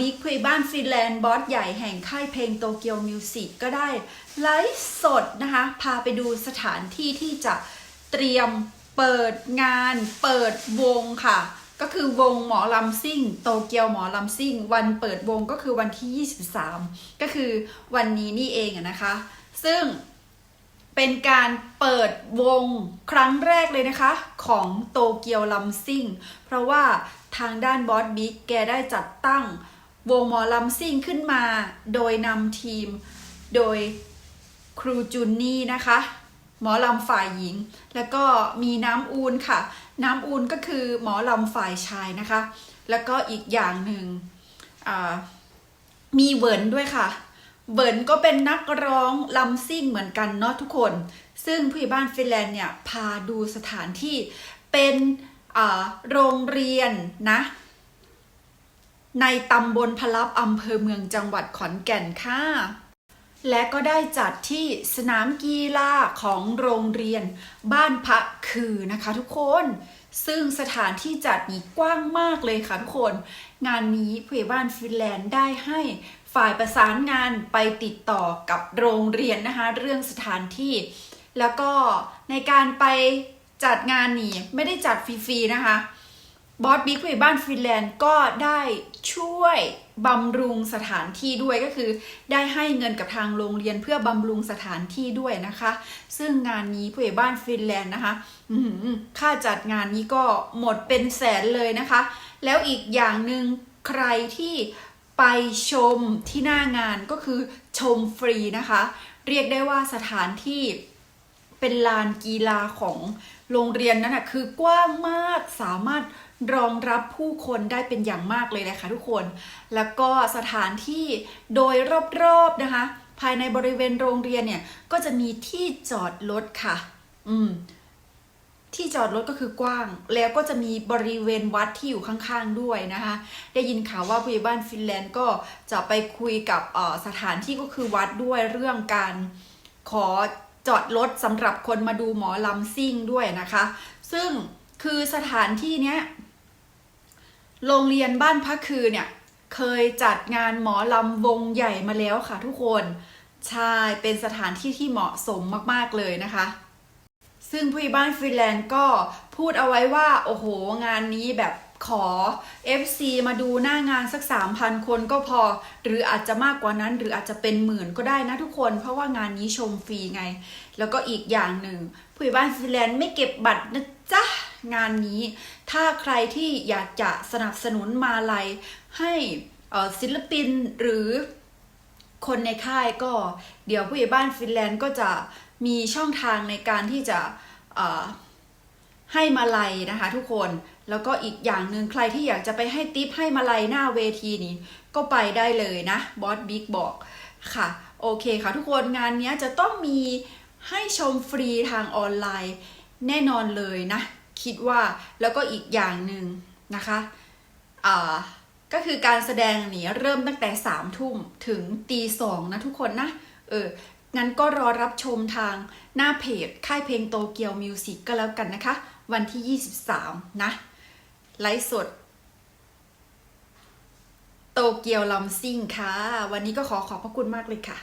บิ๊กเพย์บ้านฟินแลนด์บอสใหญ่แห่งค่ายเพลงโตเกียวมิวสิกก็ได้ไลฟ์สดนะคะ พาไปดูสถานที่ที่จะเตรียมเปิดงาน เปิดวงค่ะ ก็คือวงหมอลำซิ่ง โตเกียวหมอลำซิ่ง วันเปิดวงก็คือวันที่ 23 ก็คือวันนี้นี่เองนะคะ ซึ่งเป็นการเปิดวงครั้งแรกเลยนะคะ ของโตเกียวลัมซิ่ง เพราะว่าทางด้านบอสบิ๊กแกได้จัดตั้ง วงหมอลัมซิ่งขึ้นมา โดยนำทีม โดยครูจุนนี่นะคะ หมอลำฝ่ายหญิง แล้วก็มีน้ำอูนค่ะ น้ำอูนก็คือหมอลำฝ่ายชายนะคะ แล้วก็อีกอย่างหนึ่งมีเวิร์นด้วยค่ะเวินก็เป็นนักร้องลำซิ่งเหมือนกันเนาะทุกคน ซึ่งผู้ใหญ่บ้านฟินแลนด์เนี่ย พาดูสถานที่เป็นโรงเรียนนะ ในตำบลพลับอำเภอเมืองจังหวัดขอนแก่นค่ะ และก็ได้จัดที่สนามกีฬาของโรงเรียนบ้านพระคือนะคะทุกคน ซึ่งสถานที่จัดนี้กว้างมากเลยค่ะทุกคน งานนี้ผู้ใหญ่บ้านฟินแลนด์ได้ให้ฝ่ายประสานงานไปติดต่อกับโรงเรียนนะคะ เรื่องสถานที่ แล้วก็ในการไปจัดงานนี้ไม่ได้จัดฟรีๆนะคะ บอสบิ๊กผู้ใหญ่บ้านฟินแลนด์ก็ได้ช่วยบำรุงสถานที่ด้วยก็คือ ได้ให้เงินกับทางโรงเรียนเพื่อบำรุงสถานที่ด้วยนะคะ ซึ่งงานนี้ผู้ใหญ่บ้านฟินแลนด์นะคะค่าจัดงานนี้ก็หมดเป็นแสนเลยนะคะ แล้วอีกอย่างหนึ่งใครที่ไปชมที่หน้างานก็คือชมฟรีนะคะ เรียกได้ว่าสถานที่ เป็นลานกีฬาของโรงเรียนนั้นนะคือกว้างมากสามารถรองรับผู้คนได้เป็นอย่างมากเลยนะคะทุกคน แล้วก็สถานที่โดยรอบๆนะคะ ภายในบริเวณโรงเรียนเนี่ยก็จะมีที่จอดรถค่ะ อืม ที่จอดรถก็คือกว้าง แล้วก็จะมีบริเวณวัดที่อยู่ข้างๆด้วยนะคะ ได้ยินข่าวว่าผู้ใหญ่บ้านฟินแลนด์ก็จะไปคุยกับสถานที่ก็คือวัดด้วยเรื่องการขอ จอดรถสำหรับคนมาดูหมอลำซิ่งด้วยนะคะ ซึ่งคือสถานที่เนี้ยโรงเรียนบ้านพักคือเนี่ยเคยจัดงานหมอลำวงใหญ่มาแล้วค่ะทุกคนใช่เป็นสถานที่ที่เหมาะสมมากๆเลยนะคะ ซึ่งผู้ใหญ่บ้านฟินแลนด์ก็พูดเอาไว้ว่า โอ้โห งานนี้แบบ ขอ FC มาดูหน้างานสัก 3,000 คนก็พอ หรืออาจจะมากกว่านั้นหรืออาจจะเป็นหมื่นก็ได้นะทุกคน เพราะว่างานนี้ชมฟรีไง แล้วก็อีกอย่างหนึ่งผู้ใหญ่บ้านฟินแลนด์ไม่เก็บบัตรนะจ๊ะ งานนี้ ถ้าใครที่อยากจะสนับสนุนมาลัยให้ศิลปินหรือคนในค่ายก็เดี๋ยวผู้ใหญ่บ้านฟินแลนด์ก็จะมีช่องทางในการที่จะ ให้มาลัยนะคะ ทุกคนแล้วก็อีกอย่างหนึ่งใครที่อยากจะไปให้ติปให้มาลัยหน้าเวทีนี้ ก็ไปได้เลยนะบอสบิ๊กบอกค่ะ โอเคค่ะทุกคนงานนี้จะต้องมีให้ชมฟรีทางออนไลน์แน่นอนเลยนะ คิดว่าแล้วก็อีกอย่างหนึ่งนะคะอ่าก็คือการแสดงนี้เริ่มตั้งแต่สามทุ่มถึงตีสองนะทุกคนนะเอองั้นก็รอรับชมทางหน้าเพจ ค่ายเพลงโตเกียวมิวสิกก็แล้วกันนะคะ วันที่ 23 นะ ไลฟ์สด โตเกียวลำซิ่งค่ะ วันนี้ก็ขอขอบพระคุณมากเลยค่ะ